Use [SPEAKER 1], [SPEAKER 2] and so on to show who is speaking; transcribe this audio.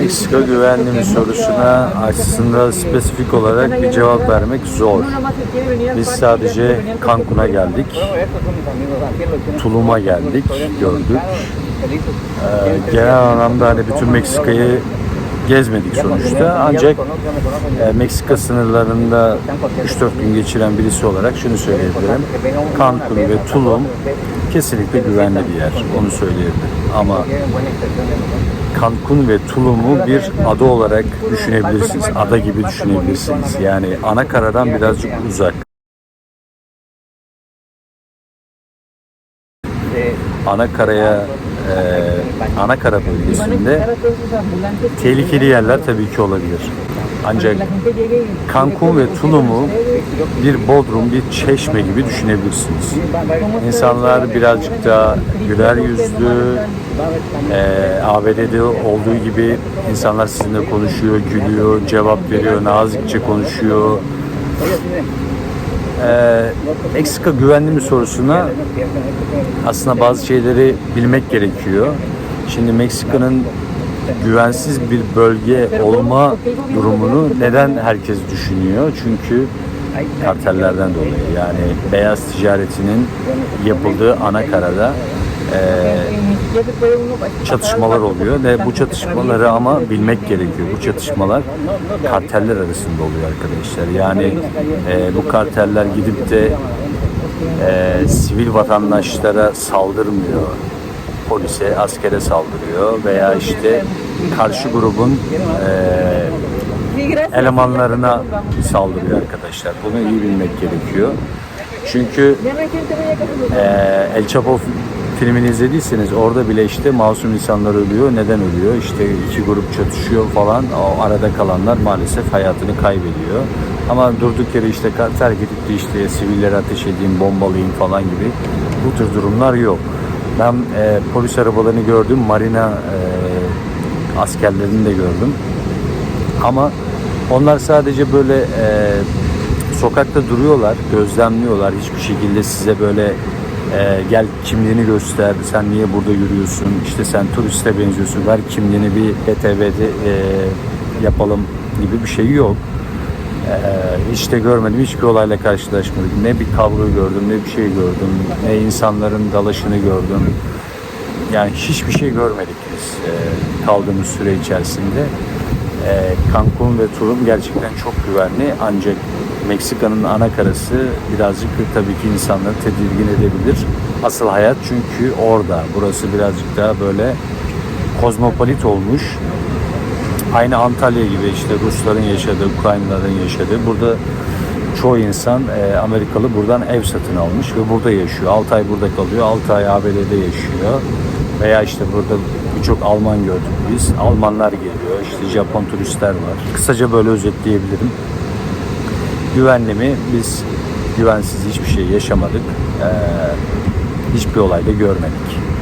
[SPEAKER 1] Meksika güvenli mi sorusuna aslında spesifik olarak bir cevap vermek zor. Biz sadece Cancun'a geldik, Tulum'a geldik, gördük. Ee, genel anlamda hani bütün Meksika'yı gezmedik sonuçta. Ancak e, Meksika sınırlarında 3-4 gün geçiren birisi olarak şunu söyleyebilirim. Cancun ve Tulum kesinlikle güvenli bir yer. Onu söyleyebilirim. Ama Cancun ve Tulum'u bir ada olarak düşünebilirsiniz. Ada gibi düşünebilirsiniz. Yani ana karadan birazcık uzak. Ana karaya e, ana kara bölgesinde tehlikeli yerler tabii ki olabilir. Ancak Cancun ve Tulum'u bir bodrum, bir çeşme gibi düşünebilirsiniz. İnsanlar birazcık daha güler yüzlü, e, ABD'de olduğu gibi insanlar sizinle konuşuyor, gülüyor, cevap veriyor, nazikçe konuşuyor. E, Meksika güvenli mi sorusuna aslında bazı şeyleri bilmek gerekiyor. Şimdi Meksika'nın güvensiz bir bölge olma durumunu neden herkes düşünüyor? Çünkü kartellerden dolayı yani beyaz ticaretinin yapıldığı ana karada eee, çatışmalar oluyor ve bu çatışmaları ama bilmek gerekiyor. Bu çatışmalar karteller arasında oluyor arkadaşlar. Yani eee, bu karteller gidip de eee, sivil vatandaşlara saldırmıyor. Polise, askere saldırıyor veya işte karşı grubun eee, elemanlarına saldırıyor arkadaşlar. Bunu iyi bilmek gerekiyor. Çünkü ee, El Chapo filmini izlediyseniz orada bile işte masum insanlar ölüyor. Neden ölüyor? İşte iki grup çatışıyor falan. O arada kalanlar maalesef hayatını kaybediyor. Ama durduk yere işte terk edip de işte sivillere ateş edeyim, bombalayayım falan gibi bu tür durumlar yok. Ben e, polis arabalarını gördüm. Marina e, askerlerini de gördüm. Ama onlar sadece böyle e, sokakta duruyorlar, gözlemliyorlar. Hiçbir şekilde size böyle e, gel kimliğini göster, sen niye burada yürüyorsun, işte sen turiste benziyorsun, ver kimliğini bir BTV'de e, yapalım gibi bir şey yok. E, hiç de görmedim, hiçbir olayla karşılaşmadık. Ne bir kavga gördüm, ne bir şey gördüm, ne insanların dalaşını gördüm. Yani hiçbir şey görmedik biz e, kaldığımız süre içerisinde. E, Cancun ve Tulum gerçekten çok güvenli ancak Meksika'nın ana karası birazcık tabii ki insanları tedirgin edebilir. Asıl hayat çünkü orada. Burası birazcık daha böyle kozmopolit olmuş. Aynı Antalya gibi işte Rusların yaşadığı, Ukraynalıların yaşadığı. Burada çoğu insan e, Amerikalı buradan ev satın almış ve burada yaşıyor. 6 ay burada kalıyor, 6 ay ABD'de yaşıyor. Veya işte burada birçok Alman gördük biz. Almanlar geliyor, işte Japon turistler var. Kısaca böyle özetleyebilirim. Güvenli mi? Biz güvensiz hiçbir şey yaşamadık. Ee, hiçbir olayda görmedik.